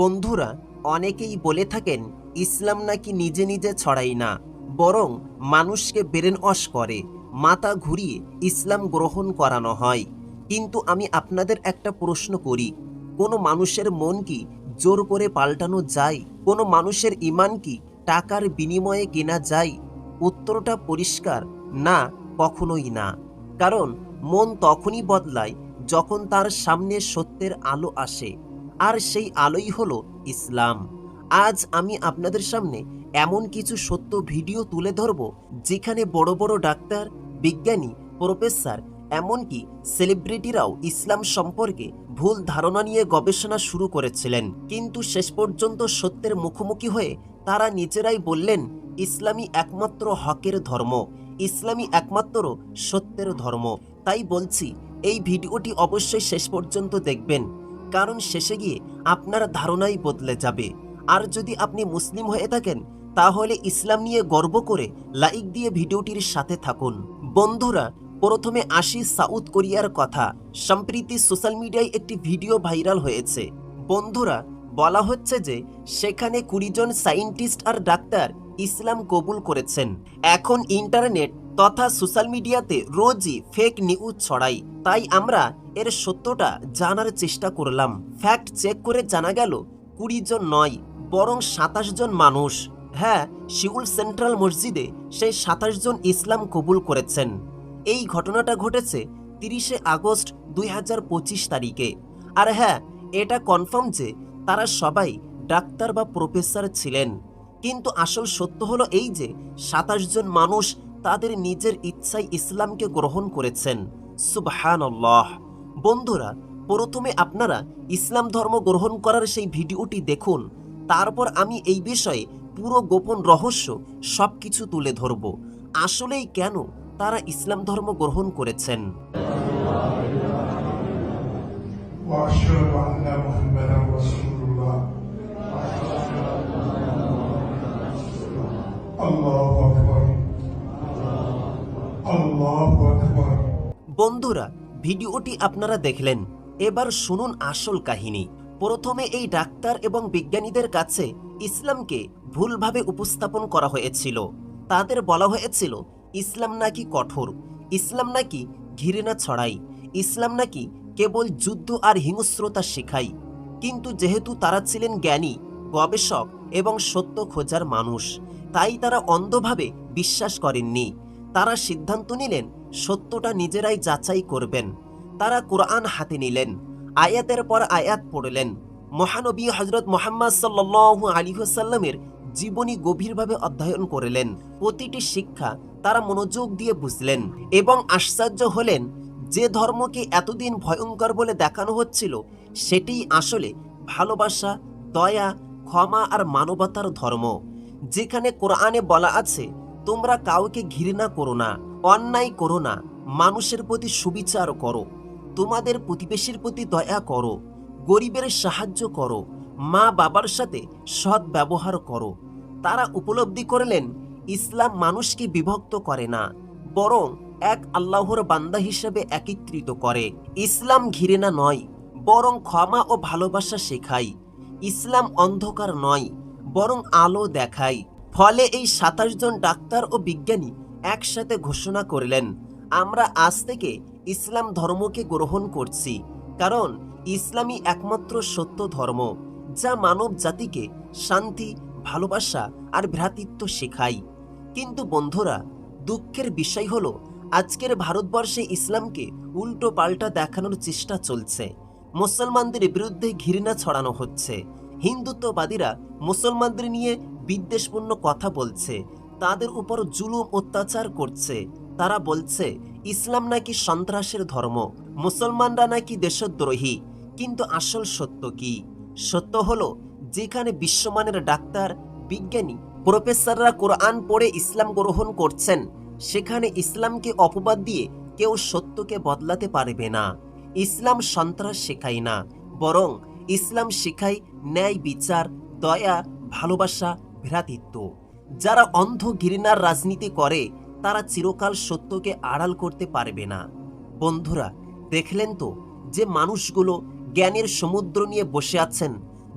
বন্ধুরা অনেকেই বলে থাকেন, ইসলাম নাকি নিজে নিজে ছড়াই না, বরং মানুষকে বেরেন অস করে, মাথা ঘুরিয়ে ইসলাম গ্রহণ করানো হয়। কিন্তু আমি আপনাদের একটা প্রশ্ন করি, কোনো মানুষের মন কি জোর করে পাল্টানো যায়? কোনো মানুষের ইমান কি টাকার বিনিময়ে কেনা যায়? উত্তরটা পরিষ্কার না, কখনোই না। কারণ মন তখনই বদলায় যখন তার সামনে সত্যের আলো আসে। আর সেই আলোই হলো ইসলাম। আজ আমি আপনাদের সামনে এমন কিছু সত্য ভিডিও তুলে ধরব, যেখানে বড় বড় ডাক্তার, বিজ্ঞানী, প্রফেসর, এমনকি সেলিব্রিটিরাও ইসলাম সম্পর্কে ভুল ধারণা নিয়ে গবেষণা শুরু করেছিলেন। কিন্তু শেষ পর্যন্ত সত্যের মুখোমুখি হয়ে তারা নিজেরাই বললেন ইসলামী একমাত্র হকের ধর্ম। ইসলামী একমাত্র সত্যের ধর্ম। তাই বলছি, এই ভিডিওটি অবশ্যই শেষ পর্যন্ত দেখবেন। কারণ শেষে গিয়ে আপনার ধারণাই বদলে যাবে। আর যদি আপনি মুসলিম হয়ে থাকেন, তাহলে ইসলাম নিয়ে গর্ব করে লাইক দিয়ে ভিডিওটির সাথে থাকুন। বন্ধুরা, প্রথমে আসি সাউথ কোরিয়ার কথা। সম্প্রীতি সোশ্যাল মিডিয়ায় একটি ভিডিও ভাইরাল হয়েছে। বন্ধুরা, বলা হচ্ছে যে সেখানে কুড়ি জন সায়েন্টিস্ট আর ডাক্তার ইসলাম কবুল করেছেন। এখন ইন্টারনেট তথা সোশ্যাল মিডিয়াতে রোজই ফেক নিউজ ছড়াই। তাই আমরা এর সত্যটা জানার চেষ্টা করলাম। ফ্যাক্ট চেক করে জানা গেল, কুড়ি জন নয়, বরং সাতাশ জন মানুষ। হ্যাঁ শিউল সেন্ট্রাল মসজিদে সেই সাতাশ জন ইসলাম কবুল করেছেন। এই ঘটনাটা ঘটেছে তিরিশে আগস্ট দুই হাজার পঁচিশ তারিখে। আর হ্যাঁ এটা কনফার্ম যে তারা সবাই ডাক্তার বা প্রফেসর ছিলেন। কিন্তু আসল সত্য হলো এই যে সাতাশ জন মানুষ তাদের নিজের ইচ্ছায় ইসলামকে গ্রহণ করেছেন। সুবহান বন্ধুরা, প্রথমে আপনারা ইসলাম ধর্ম গ্রহণ করার সেই ভিডিওটি দেখুন। তারপর আমি এই বিষয়ে পুরো গোপন রহস্য সব কিছু তুলে ধরব। আসলেই কেন তারা ইসলাম ধর্ম গ্রহণ করেছেন? বন্ধুরা, ভিডিওটি আপনারা দেখলেন। এবার শুনুন আসল কাহিনী। প্রথমে এই ডাক্তার এবং বিজ্ঞানীদের কাছে ইসলামকে ভুলভাবে উপস্থাপন করা হয়েছিল। তাদের বলা হয়েছিল, ইসলাম নাকি কঠোর? ইসলাম নাকি ঘৃণা ছড়াই? ইসলাম নাকি কেবল যুদ্ধ আর হিংস্রতা শেখায় কিন্তু যেহেতু তারা ছিলেন জ্ঞানী, গবেষক এবং সত্য খোঁজার মানুষ, তাই তারা অন্ধভাবে বিশ্বাস করেননি। তারা সিদ্ধান্ত নিলেন, সত্যটা নিজেরাই যাচাই করবেন। তারা কোরআন হাতে নিলেন, আয়াতের পর আয়াত পড়লেন। মহানবী হজরত মোহাম্মদ সাল্লু আলী সাল্লামের জীবনী গভীরভাবে অধ্যয়ন করলেন। প্রতিটি শিক্ষা তারা মনোযোগ দিয়ে বুঝলেন এবং আশ্চর্য হলেন যে ধর্মকে এতদিন ভয়ঙ্কর বলে দেখানো হচ্ছিল সেটিই আসলে ভালোবাসা, দয়া, ক্ষমা আর মানবতার ধর্ম। যেখানে কোরআনে বলা আছে তোমরা কাউকে ঘৃণা করো না, অন্যায় করো না, মানুষের প্রতি সুবিচার করো, তোমাদের প্রতিবেশীর প্রতি দয়া করো, গরিবের সাহায্য করো, মা বাবার সাথে সৎ ব্যবহার করো। তারা উপলব্ধি করলেন, ইসলাম মানুষকে বিভক্ত করে না, বরং এক আল্লাহর বান্দা হিসেবে একত্রিত করে। ইসলাম ঘৃণা নয়, বরং ক্ষমা ও ভালোবাসা শেখায়। ইসলাম অন্ধকার নয়, বরং আলো দেখায়। ফলে এই সাতাশ জন ডাক্তার ও বিজ্ঞানী একসাথে ঘোষণা করলেন, আমরা আজ থেকে ইসলাম ধর্মকে গ্রহণ করছি, কারণ ইসলামই একমাত্র সত্য ধর্ম, যা মানব জাতিকে শান্তি, ভালোবাসা আর ভ্রাতৃত্ব শেখায়। কিন্তু বন্ধুরা, দুঃখের বিষয় হলো, আজকের ভারতবর্ষে ইসলামকে উল্টো পাল্টা দেখানোর চেষ্টা চলছে। মুসলমানদের বিরুদ্ধে ঘৃণা ছড়ানো হচ্ছে। হিন্দুত্ববাদীরা মুসলমানদের নিয়ে বিদ্বেষপূর্ণ কথা বলছে। তাদের উপর জুলুম অত্যাচার করছে। তারা বলছে, ইসলাম নাকি সন্ত্রাসের ধর্ম, মুসলমানরা নাকি দেশদ্রোহী। কিন্তু আসল সত্য কি? সত্য হলো, যেখানে বিশ্বমানের ডাক্তার, বিজ্ঞানী, প্রফেসররা কোরআন পড়ে ইসলাম গ্রহণ করছেন, সেখানে ইসলামকে অপবাদ দিয়ে কেউ সত্যকে বদলাতে পারবে না। ইসলাম সন্ত্রাস শেখায় না, বরং ইসলাম শেখায় ন্যায় বিচার, দয়া, ভালোবাসা, ভ্রাতৃত্ব। যারা অন্ধ ঘৃণার রাজনীতি করে, তারা চিরকাল সত্যকে আড়াল করতে পারবে না। বন্ধুরা, দেখলেন তো যে মানুষগুলো জ্ঞানের সমুদ্র নিয়ে বসে আছেন,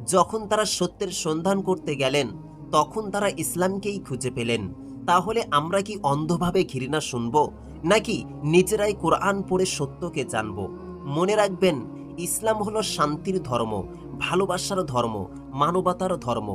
যখন তারা সত্যের সন্ধান করতে গেলেন, তখন তারা ইসলামকেই খুঁজে পেলেন। তাহলে আমরা কি অন্ধভাবে ঘৃণা শুনব, নাকি নিজেরাই কোরআন পড়ে সত্যকে জানব? মনে রাখবেন ইসলাম হলো শান্তির ধর্ম, ভালোবাসার ধর্ম, মানবতার ধর্ম।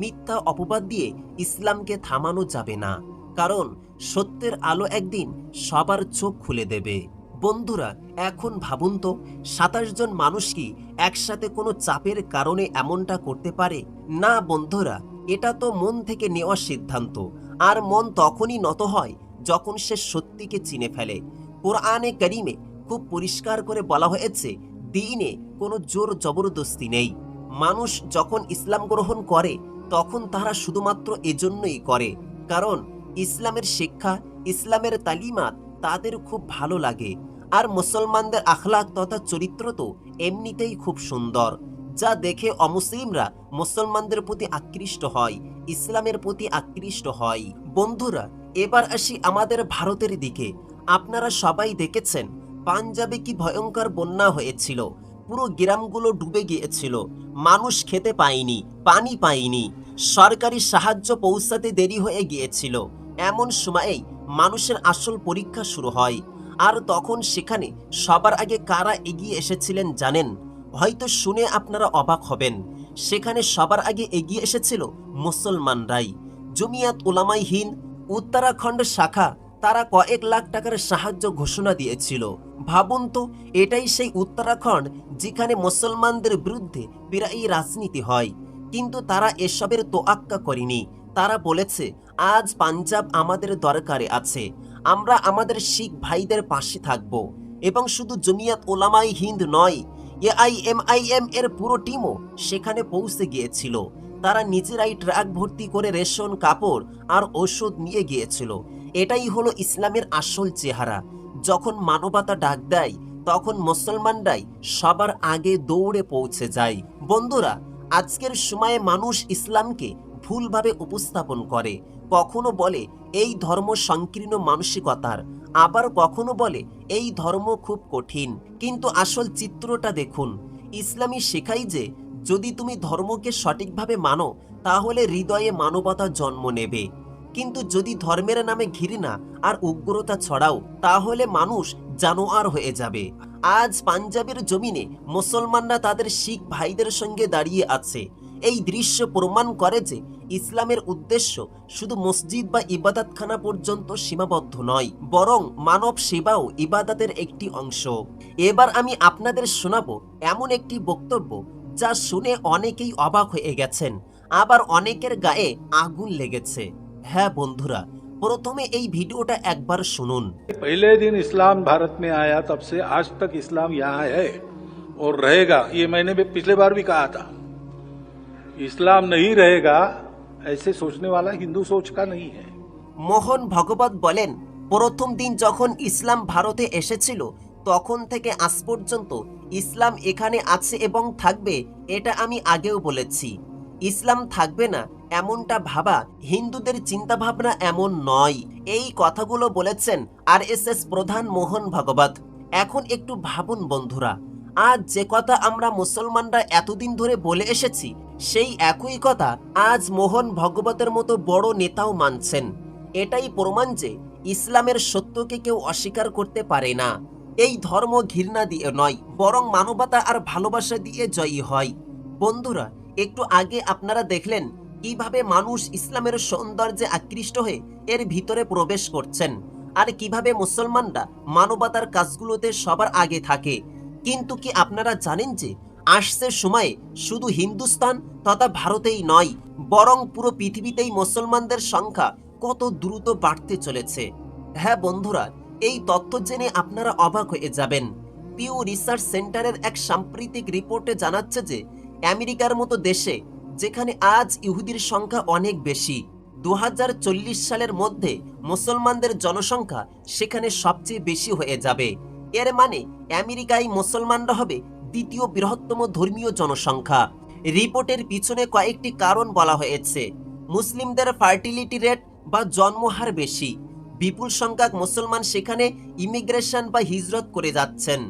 মিথ্যা অপবাদ দিয়ে ইসলামকে থামানো যাবে না, কারণ সত্যের আলো একদিন সবার চোখ খুলে দেবে। বন্ধুরা, এখন ভাবুন তো, সাতাশ জন মানুষ কি একসাথে কোনো চাপের কারণে এমনটা করতে পারে? না বন্ধুরা, এটা তো মন থেকে নেওয়া সিদ্ধান্ত। আর মন তখনই নত হয় যখন সে সত্যিকে চিনে ফেলে। কোরআনে করিমে খুব পরিষ্কার করে বলা হয়েছে দিনে কোনো জোর জবরদস্তি নেই। মানুষ যখন ইসলাম গ্রহণ করে, তখন তারা শুধুমাত্র এজন্যই করে, কারণ ইসলামের শিক্ষা, ইসলামের তালিমাত তাদের খুব ভালো লাগে। আর মুসলমানদের আখলাক তথা চরিত্র তো এমনিতেই খুব সুন্দর, যা দেখে অমুসলিমরা মুসলমানদের প্রতি আকৃষ্ট হয়, ইসলামের প্রতি আকৃষ্ট হয়। বন্ধুরা, এবার আসি আমাদের ভারতের দিকে। আপনারা সবাই দেখেছেন পাঞ্জাবে কি ভয়ঙ্কর বন্যা হয়েছিল? পুরো গ্রামগুলো ডুবে গিয়েছিল। মানুষ খেতে পায়নি, পানি পায়নি। সরকারি সাহায্য পৌঁছাতে দেরি হয়ে গিয়েছিল। এমন সময়েই মানুষের আসল পরীক্ষা শুরু হয়। আর তখন সেখানে সবার আগে কারা এগিয়ে এসেছিলেন জানেন? হয়তো শুনে আপনারা অবাক হবেন। সেখানে সবার আগে এগিয়ে এসেছিল মুসলমানরাই। জমিয়াত ওলামাই হিন্দ, উত্তরাখণ্ড শাখা, তারা কয়েক লাখ টাকার সাহায্য ঘোষণা দিয়েছিল। ভাবুন তো, এটাই সেই উত্তরাখণ্ড যেখানে মুসলমানদের বিরুদ্ধে প্রায় রাজনীতি হয়। কিন্তু তারা এসবের তোয়াক্কা করেনি। তারা বলেছে, আজ পাঞ্জাব আমাদের দরকারে আছে। আমরা আমাদের শিখ ভাইদের পাশে থাকব। এবং শুধু জমিয়াত ওলামাই হিন্দ নয়, এআইএমআইএম এর পুরো টিমও সেখানে পৌঁছে গিয়েছিল। তারা নিজেরাই ট্রাক ভর্তি করে রেশন, কাপড় আর ওষুধ নিয়ে গিয়েছিল। এটাই হলো ইসলামের আসল চেহারা। যখন মানবতা ডাক দেয়, তখন মুসলমানরাই সবার আগে দৌড়ে পৌঁছে যায়। বন্ধুরা, আজকের সময়ে মানুষ ইসলামকে ভুলভাবে উপস্থাপন করে। কখনো বলে, এই ধর্ম সংকীর্ণ মানসিকতার। আবার কখনো বলে, এই ধর্ম খুব কঠিন। কিন্তু আসল চিত্রটা দেখুন। ইসলামী শেখাই যে, যদি তুমি ধর্মকে সঠিকভাবে মানো, তাহলে হৃদয়ে মানবতা জন্ম নেবে। কিন্তু যদি ধর্মের নামে ঘৃণা আর উগ্রতা ছড়াও, তাহলে মানুষ জানোয়ার হয়ে যাবে। আজ পাঞ্জাবের জমিনে মুসলমানরা তাদের শিখ ভাইদের সঙ্গে দাঁড়িয়ে আছে। এই দৃশ্য প্রমাণ করে যে ইসলামের উদ্দেশ্য শুধু মসজিদ বা ইবাদতখানা পর্যন্ত সীমাবদ্ধ নয়, বরং মানব সেবাও ইবাদতের একটি অংশ। এবার আমি আপনাদের শোনাবো এমন একটি বক্তব্য যা শুনে অনেকেই অবাক হয়ে গেছেন। আবার অনেকের গায়ে আগুন লেগেছে। হ্যাঁ বন্ধুরা প্রথমে এই ভিডিওটা একবার শুনুন पहले दिन इस्लाम भारत में आया तब से आज तक इस्लाम यहाँ है और रहेगा ये मैंने भी पिछले बार भी कहा था इस्लाम नहीं रहेगा ऐसे सोचने वाला हिंदू सोच का नहीं है মোহন ভগবত বলেন প্রথম দিন যখন ইসলাম ভারতে এসেছিল তখন থেকে আজ পর্যন্ত ইসলাম এখানে আছে এবং থাকবে এটা আমি আগেও বলেছি ইসলাম থাকবে না এমনটা ভাবা হিন্দুদের চিন্তাভাবনা এমন নয়। এই কথাগুলো বলেছেন আর প্রধান মোহন ভগবত। এখন একটু ভাবুন বন্ধুরা, আজ যে কথা আমরা মুসলমানরা এতদিন ধরে বলে এসেছি, সেই একই কথা আজ মোহন ভগবতের মতো বড় নেতাও মানছেন। এটাই প্রমাণ যে ইসলামের সত্যকে কেউ অস্বীকার করতে পারে না। এই ধর্ম ঘৃণা দিয়ে নয়, বরং মানবতা আর ভালোবাসা দিয়ে জয়ী হয়। বন্ধুরা, একটু আগে আপনারা দেখলেন কীভাবে মানুষ ইসলামের সৌন্দর্যে আকৃষ্ট হয়ে এর ভিতরে প্রবেশ করছেন? আর কীভাবে মুসলমানরা মানবতার কাজগুলোতে সবার আগে থাকে? কিন্তু কি আপনারা জানেন যে আসছে সময়ে শুধু হিন্দুস্তান তথা ভারতেই নয়, বরং পুরো পৃথিবীতেই মুসলমানদের সংখ্যা কত দ্রুত বাড়তে চলেছে? হ্যাঁ বন্ধুরা, এই তথ্য জেনে আপনারা অবাক হয়ে যাবেন। পিউ রিসার্চ সেন্টারের এক সাম্প্রতিক রিপোর্টে জানাচ্ছে যে আমেরিকার মতো দেশে যেখানে আজ ইহুদির সংখ্যা অনেক বেশি। দু হাজার চল্লিশ সালের মধ্যে মুসলমানদের জনসংখ্যা সেখানে সবচেয়ে বেশি হয়ে যাবে। এর মানে আমেরিকায় মুসলমানরা হবে দ্বিতীয় বৃহত্তম ধর্মীয় জনসংখ্যা। রিপোর্টের পিছনে কয়েকটি কারণ বলা হয়েছে। মুসলিমদের ফার্টিলিটি রেট বা জন্মহার বেশি। বিপুল সংখ্যক মুসলমান সেখানে ইমিগ্রেশন বা হিজরত করে যাচ্ছেন।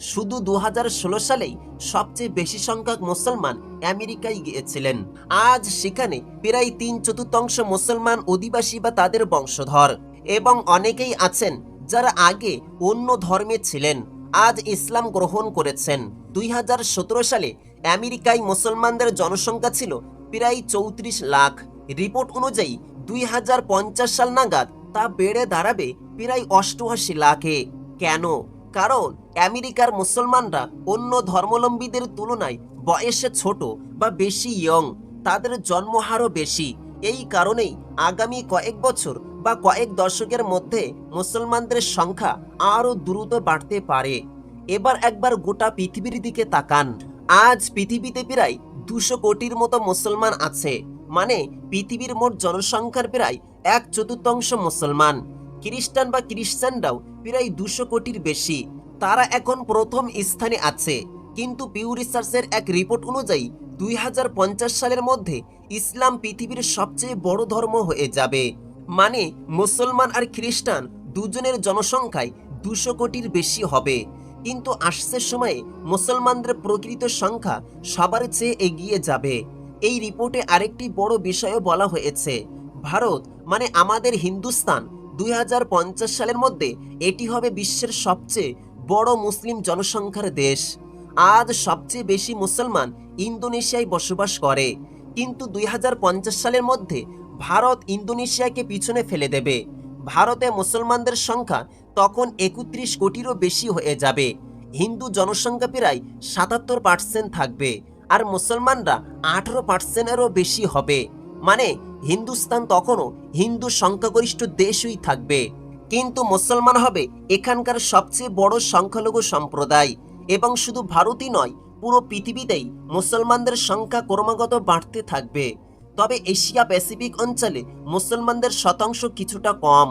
শুধু দুই হাজার ষোলো সালেই সবচেয়ে বেশি সংখ্যক মুসলমান আমেরিকায় গিয়েছিলেন। আজ সেখানে প্রায় তিন চতুর্থাংশ মুসলমান অধিবাসী বা তাদের বংশধর এবং অনেকেই আছেন যারা আগে অন্য ধর্মে ছিলেন। আজ ইসলাম গ্রহণ করেছেন। দুই হাজার সতেরো সালে আমেরিকায় মুসলমানদের জনসংখ্যা ছিল প্রায় চৌত্রিশ লাখ। রিপোর্ট অনুযায়ী দুই হাজার পঞ্চাশ সাল নাগাদ তা বেড়ে দাঁড়াবে প্রায় অষ্টআশি লাখে। কেন? কারণ আমেরিকার মুসলমানরা অন্য ধর্মলম্বীদের তুলনায় বয়সে ছোট বা বেশি ইয়ং তাদের জন্মহারও বেশি। এই কারণেই আগামী কয়েক বছর বা কয়েক দশকের মধ্যে মুসলমানদের সংখ্যা আরও দ্রুত বাড়তে পারে। এবার একবার গোটা পৃথিবীর দিকে তাকান। আজ পৃথিবীতে প্রায় দুশো কোটির মতো মুসলমান আছে। মানে পৃথিবীর মোট জনসংখ্যার প্রায় এক চতুর্থাংশ মুসলমান। খ্রিস্টান বা খ্রিস্টানরাও প্রায় দুশো কোটির বেশি। তারা এখন প্রথম স্থানে আছে। কিন্তু পিউ রিসার্চের এক রিপোর্ট অনুযায়ী দুই হাজার পঞ্চাশ সালের মধ্যে ইসলাম পৃথিবীর সবচেয়ে বড় ধর্ম হয়ে যাবে। মানে মুসলমান আর খ্রিস্টান দুজনের জনসংখ্যায় দুশো কোটির বেশি হবে। কিন্তু আসছে সময়ে মুসলমানদের প্রকৃত সংখ্যা সবার চেয়ে এগিয়ে যাবে। এই রিপোর্টে আরেকটি বড় বিষয়ও বলা হয়েছে। ভারত মানে আমাদের হিন্দুস্তান, দুই হাজার পঞ্চাশ সালের মধ্যে এটি হবে বিশ্বের সবচেয়ে বড় মুসলিম জনসংখ্যার দেশ। আজ সবচেয়ে বেশি মুসলমান ইন্দোনেশিয়ায় বসবাস করে। কিন্তু দুই হাজার পঞ্চাশ সালের মধ্যে ভারত ইন্দোনেশিয়াকে পিছনে ফেলে দেবে। ভারতে মুসলমানদের সংখ্যা তখন একত্রিশ কোটিরও বেশি হয়ে যাবে। হিন্দু জনসংখ্যা প্রায় সাতাত্তর পার্সেন্ট থাকবে আর মুসলমানরা আঠারো পার্সেন্টেরও বেশি হবে। মানে হিন্দুস্তান তখনও হিন্দু সংখ্যাগরিষ্ঠ দেশই থাকবে। কিন্তু মুসলমান হবে এখানকার সবচেয়ে বড় সংখ্যালঘু সম্প্রদায়। এবং শুধু ভারতই নয়, পুরো পৃথিবীতেই মুসলমানদের সংখ্যা ক্রমাগত বাড়তে থাকবে। তবে এশিয়া প্যাসিফিক অঞ্চলে মুসলমানদের শতাংশ কিছুটা কম,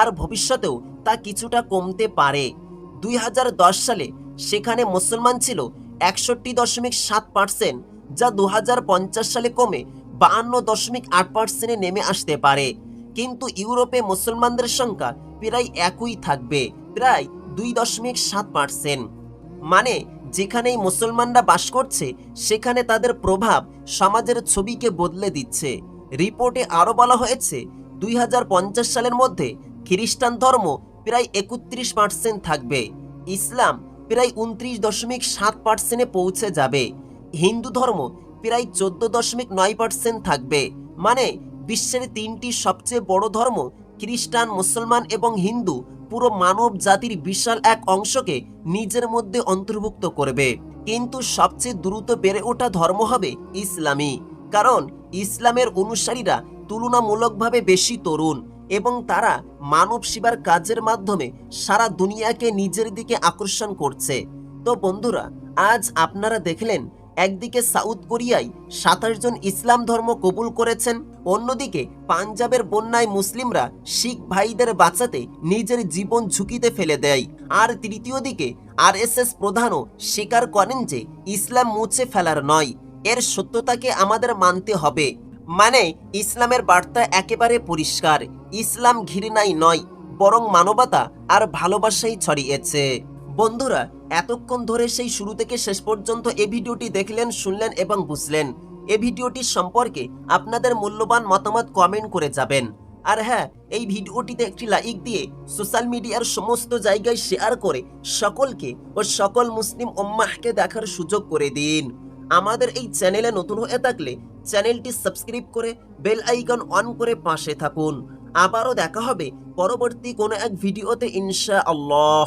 আর ভবিষ্যতেও তা কিছুটা কমতে পারে। দুই হাজার দশ সালে সেখানে মুসলমান ছিল একষট্টি দশমিক সাত পার্সেন্ট, যা দু হাজার পঞ্চাশ সালে কমে বাহান্ন দশমিক আট পার্সেন্টে নেমে আসতে পারে। কিন্তু ইউরোপে মুসলমানদের সংখ্যা প্রায় একই থাকবে, প্রায় দুই দশমিক সাত পার্সেন্ট। মানে যেখানেই মুসলমানরা বাস করছে, সেখানে তাদের প্রভাব সমাজের ছবিকে বদলে দিচ্ছে। রিপোর্টে আরও বলা হয়েছে, দুই হাজার পঞ্চাশ সালের মধ্যে খ্রিস্টান ধর্ম প্রায় একত্রিশ পার্সেন্ট থাকবে। ইসলাম প্রায় উনত্রিশ দশমিক সাত পার্সেন্টে পৌঁছে যাবে। হিন্দু ধর্ম প্রায় চোদ্দ দশমিক নয় পার্সেন্ট থাকবে। মানে বিশ্বের তিনটি সবচেয়ে বড় ধর্ম, খ্রিস্টান, মুসলমান এবং হিন্দু, পুরো মানব জাতির বিশাল এক অংশকে নিজের মধ্যে অন্তর্ভুক্ত করবে। কিন্তু সবচেয়ে দ্রুত বেড়ে ওঠা ধর্ম হবে ইসলামী। কারণ ইসলামের অনুসারীরা তুলনামূলকভাবে বেশি তরুণ এবং তারা মানব সেবার কাজের মাধ্যমে সারা দুনিয়াকে নিজের দিকে আকর্ষণ করছে। তো বন্ধুরা, আজ আপনারা দেখলেন একদিকে সাউথ কোরিয়ায় সাতাশ জন ইসলাম ধর্ম কবুল করেছেন, অন্যদিকে পাঞ্জাবের বন্যায় মুসলিমরা শিখ ভাইদের বাঁচাতে নিজের জীবন ঝুঁকিতে ফেলে দেয়। আর তৃতীয় দিকে আরএসএস প্রধানও স্বীকার করেন যে ইসলাম মুছে ফেলার নয়, এর সত্যতাকে আমাদের মানতে হবে। মানে ইসলামের বার্তা একেবারে পরিষ্কার, ইসলাম ঘৃণাই নয়, বরং মানবতা আর ভালোবাসাই ছড়িয়েছে। বন্ধুরা এতক্ষণ ধরে সেই শুরু থেকে শেষ পর্যন্ত এই ভিডিওটি দেখলেন, শুনলেন এবং বুঝলেন। এই ভিডিওটির সম্পর্কে আপনাদের মূল্যবান মতামত কমেন্ট করে যাবেন। আর হ্যাঁ এই ভিডিওটিতে একটি লাইক দিয়ে সোশ্যাল মিডিয়ার সমস্ত জায়গায় শেয়ার করে সকলকে ও সকল মুসলিম উম্মাহকে দেখার সুযোগ করে দিন। আমাদের এই চ্যানেলে নতুন হয়ে থাকলে চ্যানেলটি সাবস্ক্রাইব করে বেল আইকন অন করে পাশে থাকুন। আবারও দেখা হবে পরবর্তী কোনো এক ভিডিওতে ইনশা আল্লাহ